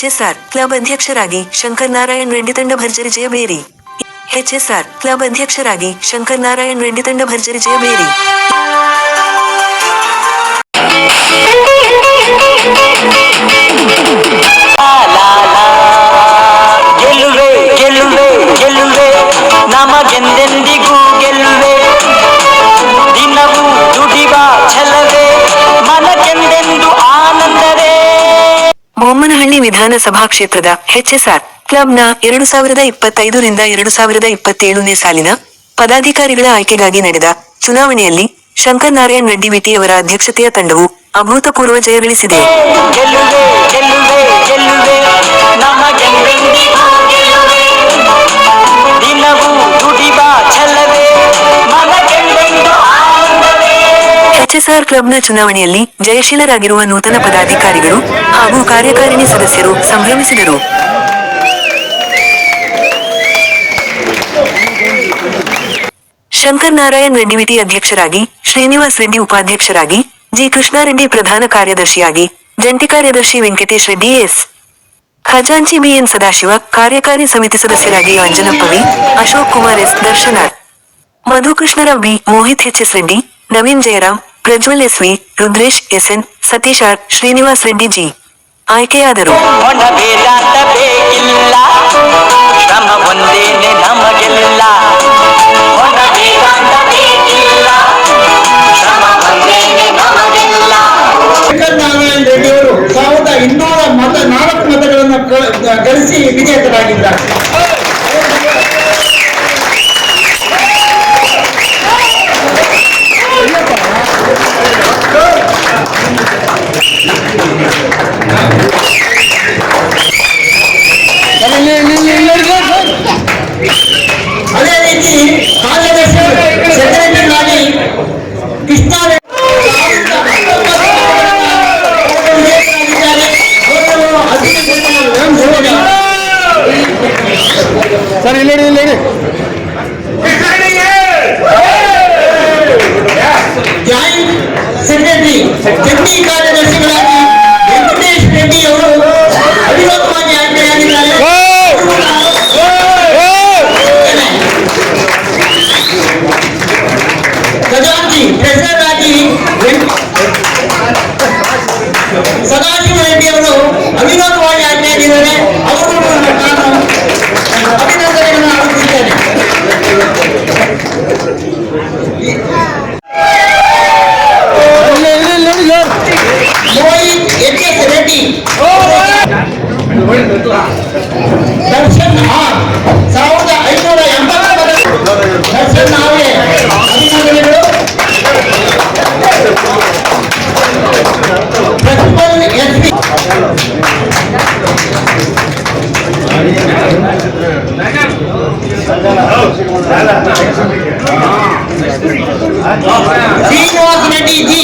HSR club ಅಧ್ಯಕ್ಷರಾಗಿ ಶಂಕರ್ ನಾರಾಯಣ್ ರೆಡ್ಡಿ ತಂಡ ಭರ್ಜರಿ ಜಯಬೇರಿ ಎಚ್ಎಸ್ಆರ್ ಕ್ಲಬ್ ಅಧ್ಯಕ್ಷರಾಗಿ ಶಂಕರ್ ನಾರಾಯಣ್ ರೆಡ್ಡಿ ತಂಡ ಭರ್ಜರಿ ಜಯಬೇರಿ ಗೆಲ್ಲುವೆ ವಿಧಾನಸಭಾ ಕ್ಷೇತ್ರದ ಹೆಚ್ಎಸ್ಆರ್ ಕ್ಲಬ್ನ ಎರಡು ಸಾವಿರದ ಇಪ್ಪತ್ತೈದರಿಂದ ಎರಡು ಸಾವಿರದ ಇಪ್ಪತ್ತೇಳನೇ ಸಾಲಿನ ಪದಾಧಿಕಾರಿಗಳ ಆಯ್ಕೆಗಾಗಿ ನಡೆದ ಚುನಾವಣೆಯಲ್ಲಿ ಶಂಕರ್ ನಾರಾಯಣ್ ರೆಡ್ಡಿ ವಿಟಿಯವರ ಅಧ್ಯಕ್ಷತೆಯ ತಂಡವು ಅಭೂತಪೂರ್ವ ಜಯ ಗಳಿಸಿದೆ ಎಚ್ಎಸ್ಆರ್ ಕ್ಲಬ್ನ ಚುನಾವಣೆಯಲ್ಲಿ ಜಯಶೀಲರಾಗಿರುವ ನೂತನ ಪದಾಧಿಕಾರಿಗಳು ಹಾಗೂ ಕಾರ್ಯಕಾರಿಣಿ ಸದಸ್ಯರು ಸಂಭ್ರಮಿಸಿದರು. ಶಂಕರ್ ನಾರಾಯಣ್ ರೆಡ್ಡಿ ವಿಟಿ ಅಧ್ಯಕ್ಷರಾಗಿ, ಶ್ರೀನಿವಾಸ್ ರೆಡ್ಡಿ ಉಪಾಧ್ಯಕ್ಷರಾಗಿ, ಜಿ ಕೃಷ್ಣಾರೆಡ್ಡಿ ಪ್ರಧಾನ ಕಾರ್ಯದರ್ಶಿಯಾಗಿ, ಜಂಟಿ ಕಾರ್ಯದರ್ಶಿ ವೆಂಕಟೇಶ್ ರೆಡ್ಡಿ ಎಸ್. ಖಜಾಂಚಿ ಬಿಎನ್ ಸದಾಶಿವ, ಕಾರ್ಯಕಾರಿ ಸಮಿತಿ ಸದಸ್ಯರಾಗಿ ಅಂಜನಪ್ಪವಿ Ashok Kumar S Darshanath Madhukrishnarao B, Mohit H S Reddy, Naveen Jayaram Prajwal S V Rudresh S N Satish R Srinivas Reddy G ಆಯ್ಕೆಯಾದರು. ಸಾವಿರದ ಇನ್ನೂರ ಮತ ನಾಲ್ಕು ಮತಗಳನ್ನು ಗಳಿಸಿ ವಿಜೇತರಾಗಿದ್ದಾರೆ. दर्शन हा. ಶ್ರೀನಿವಾಸ್ ರೆಡ್ಡಿ ಜಿ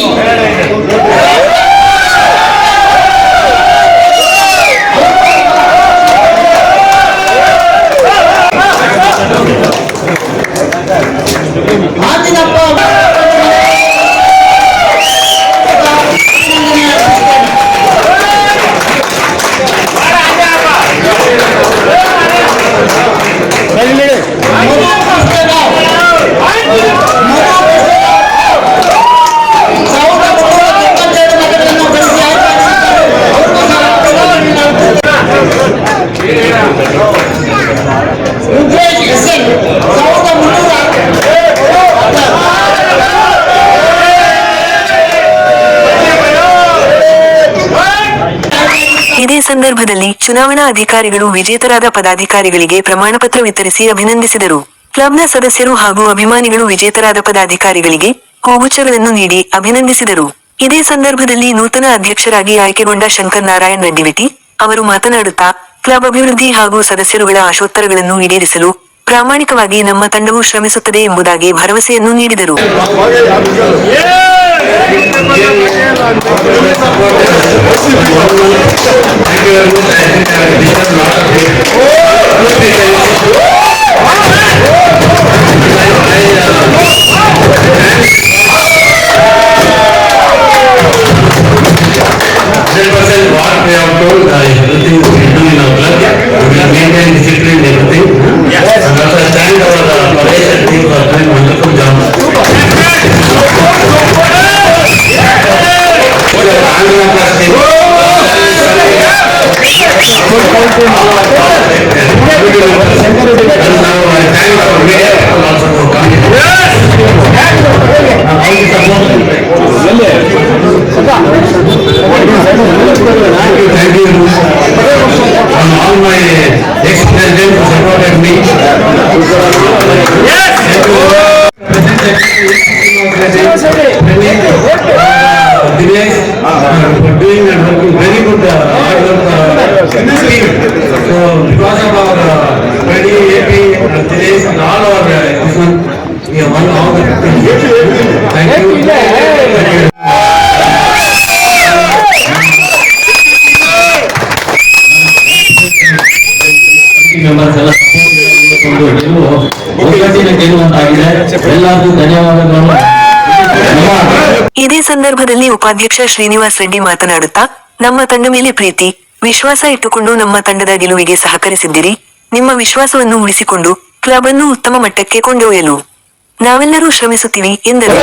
ಆಂಜಿನಪ್ಪ ಸರ್ ಇಲ್ಲಿ ನೋಡಿ. ಸಾವಿರದ ಮುನ್ನೂರ ತೊಂಬತ್ತೆರಡು ಮತಗಳನ್ನು ಗಳಿಸಿ ಆಯ್ಕೆಯಾಗಿದ್ದಾರೆ. ಅವ್ರಿಗೂ ಸಹ ರುದ್ರೇಶ್ ಎಸ್ ಎನ್ ಸಾವಿರದ ಮುನ್ನೂರ ಇದೇ ಸಂದರ್ಭದಲ್ಲಿ ಚುನಾವಣಾ ಅಧಿಕಾರಿಗಳು ವಿಜೇತರಾದ ಪದಾಧಿಕಾರಿಗಳಿಗೆ ಪ್ರಮಾಣಪತ್ರ ವಿತರಿಸಿ ಅಭಿನಂದಿಸಿದರು. ಕ್ಲಬ್ನ ಸದಸ್ಯರು ಹಾಗೂ ಅಭಿಮಾನಿಗಳು ವಿಜೇತರಾದ ಪದಾಧಿಕಾರಿಗಳಿಗೆ ಹೂಗುಚ್ಛಗಳನ್ನು ನೀಡಿ ಅಭಿನಂದಿಸಿದರು. ಇದೇ ಸಂದರ್ಭದಲ್ಲಿ ನೂತನ ಅಧ್ಯಕ್ಷರಾಗಿ ಆಯ್ಕೆಗೊಂಡ ಶಂಕರ್ ನಾರಾಯಣ್ ರೆಡ್ಡಿವಿಟಿ ಅವರು ಮಾತನಾಡುತ್ತಾ, ಕ್ಲಬ್ ಅಭಿವೃದ್ಧಿ ಹಾಗೂ ಸದಸ್ಯರುಗಳ ಆಶೋತ್ತರಗಳನ್ನು ಈಡೇರಿಸಲು ಪ್ರಾಮಾಣಿಕವಾಗಿ ನಮ್ಮ ತಂಡವು ಶ್ರಮಿಸುತ್ತದೆ ಎಂಬುದಾಗಿ ಭರವಸೆಯನ್ನು ನೀಡಿದರು. ಇದೇ ಸಂದರ್ಭದಲ್ಲಿ ಉಪಾಧ್ಯಕ್ಷ ಶ್ರೀನಿವಾಸ್ ರೆಡ್ಡಿ ಮಾತನಾಡುತ್ತಾ, ನಮ್ಮ ತಂಡ ಮೇಲೆ ಪ್ರೀತಿ, ವಿಶ್ವಾಸ ಇಟ್ಟುಕೊಂಡು ನಮ್ಮ ತಂಡದ ಗೆಲುವಿಗೆ ಸಹಕರಿಸಿದ್ದೀರಿ. ನಿಮ್ಮ ವಿಶ್ವಾಸವನ್ನು ಉಳಿಸಿಕೊಂಡು ಕ್ಲಬ್ ಅನ್ನು ಉತ್ತಮ ಮಟ್ಟಕ್ಕೆ ಕೊಂಡೊಯ್ಯಲು. ನಾವೆಲ್ಲರೂ ಶ್ರಮಿಸುತ್ತೀವಿ ಎಂದರು.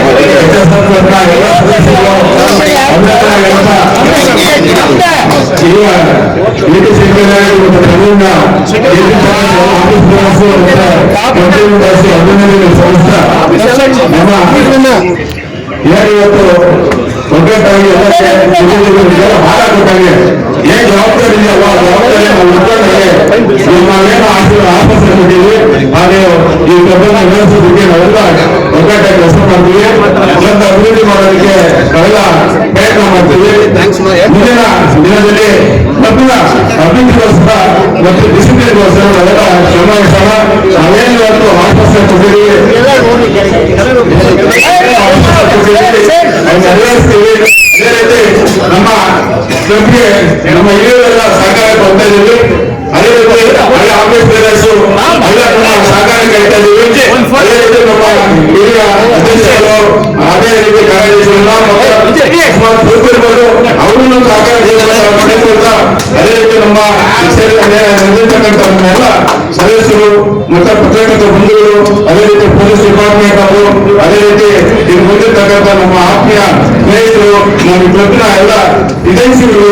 ಇವತ್ತು ಒಗ್ಗಟ್ಟಾಗಿ ಎಲ್ಲ ಕೊಟ್ಟಾಗೆ. ಏನ್ ಜವಾಬ್ದಾರಿ ಇದೆಯಲ್ಲ ಆ ಜವಾಬ್ದಾರಿ ನಾವು ಉಳ್ಕೊಂಡ್ರೆ ನಾವೇನು ಆಶೀರ್ವಾದ ಆಫೀಸ್ ಕೊಟ್ಟಿದ್ವಿ. ಹಾಗೆ ಈ ಕಬ್ಬನ್ನ ಬೆಳೆಸೋದಕ್ಕೆ ನಾವೆಲ್ಲ ಒಗ್ಗಟ್ಟಾಗಿ ಕೆಲಸ ಮಾಡ್ತೀವಿ. ಒಂದು ಅಭಿವೃದ್ಧಿ ಮಾಡೋದಕ್ಕೆ ನಾವೆಲ್ಲ ಪ್ರಯತ್ನ ಮಾಡ್ತೀವಿ. ಮುಂದಿನ ದಿನದಲ್ಲಿ ಕಬ್ಬಿನ ಅಭಿವೃದ್ಧಿಗೋಸ್ಕರ ಮತ್ತು ಡಿಸಿಪ್ಲಿನ್ಗೋಸ್ಕರ ನಾವೆಲ್ಲ ಶ್ರಮ ವಹಿಸೋಣ ನಾವೇನು ಇವತ್ತು ಆಫೀಸ್ ಕೊಟ್ಟಿದ್ದೀವಿ ನೆರವೇರಿಸ್ತೀವಿ ಅದೇ ರೀತಿ ನಮ್ಮ ಕ್ಲಬ್ಗೆ ನಮ್ಮ ಹಿರಿಯರೆಲ್ಲ ಸಹಕಾರ ಕೊಡ್ತಾ ಇದ್ದೀವಿ ಅದೇ ರೀತಿ ಹಳೆ ಆಫೀಸ್ ಬೇರರ್ಸು ಎಲ್ಲ ನಮ್ಮ ಸಹಕಾರ ಕೇಳ್ತಾ ಇದ್ದೀವಿ ಅದೇ ರೀತಿ ನಮ್ಮ ಹಿರಿಯ ಅಧ್ಯಕ್ಷರು ಅದೇ ರೀತಿ ಕಾರ್ಯದರ್ಶಿಗಳು ಕೂತಿರ್ಬೋದು ಅವ್ರನ್ನು ಸಹಕಾರ ಮಾಡಿಕೊಳ್ತಾ ಅದೇ ರೀತಿ ನಮ್ಮ ನಿರ್ದೇಶಕಂತ ಎಲ್ಲ ಸದಸ್ಯರು ಮತ್ತೆ ಪತ್ರಕರ್ತ ಬಂಧುಗಳು ಅದೇ ರೀತಿ ಪೊಲೀಸ್ ಡಿಪಾರ್ಟ್ಮೆಂಟ್ ಅವರು ಅದೇ ರೀತಿ ಇಲ್ಲಿ ಬಂದಿರ್ತಕ್ಕಂಥ ನಮ್ಮ ಆತ್ಮೀಯ ಸ್ನೇಹಿತರು ನಮ್ಮ ಕ್ಲಬ್ನ ಎಲ್ಲ ಏಜೆನ್ಸಿಗಳು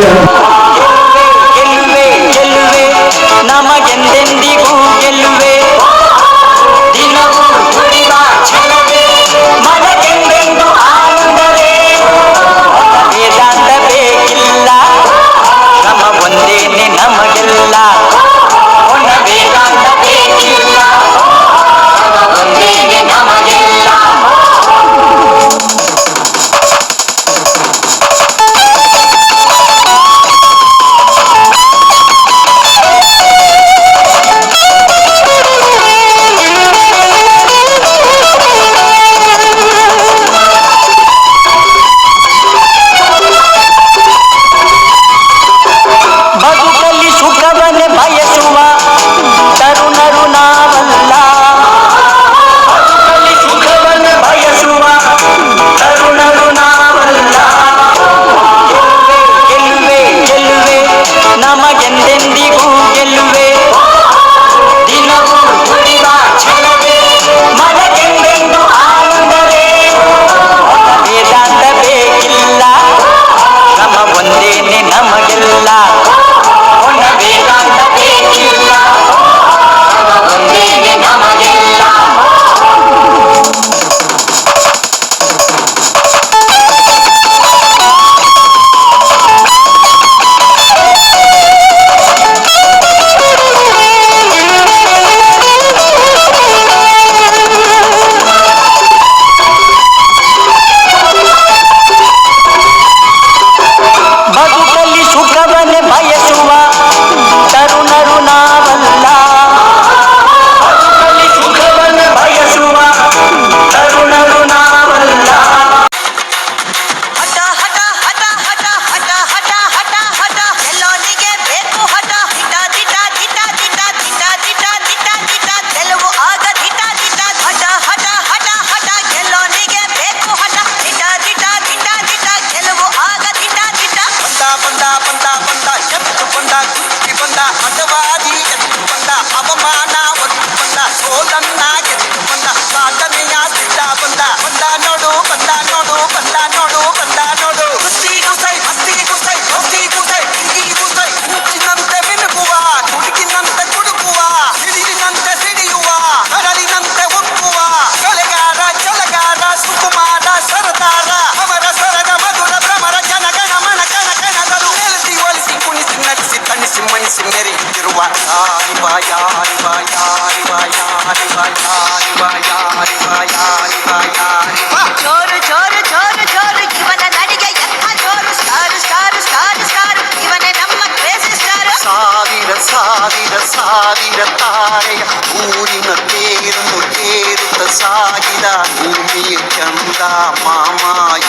ಸಾವಿರ ಸಾವಿರ ಸಾವಿರ ತಾರೆಯ ಊರಿನ ತೇರನ್ನು ತೇರುತ್ತ ಸಾಗಿದ ಭೂಮಿಯ ಚಂದ ಮಾಮ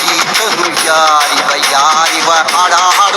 ಈತನು ಯಾರಿವ ಯಾರಿವ ಹಾಡ ಹಾಡ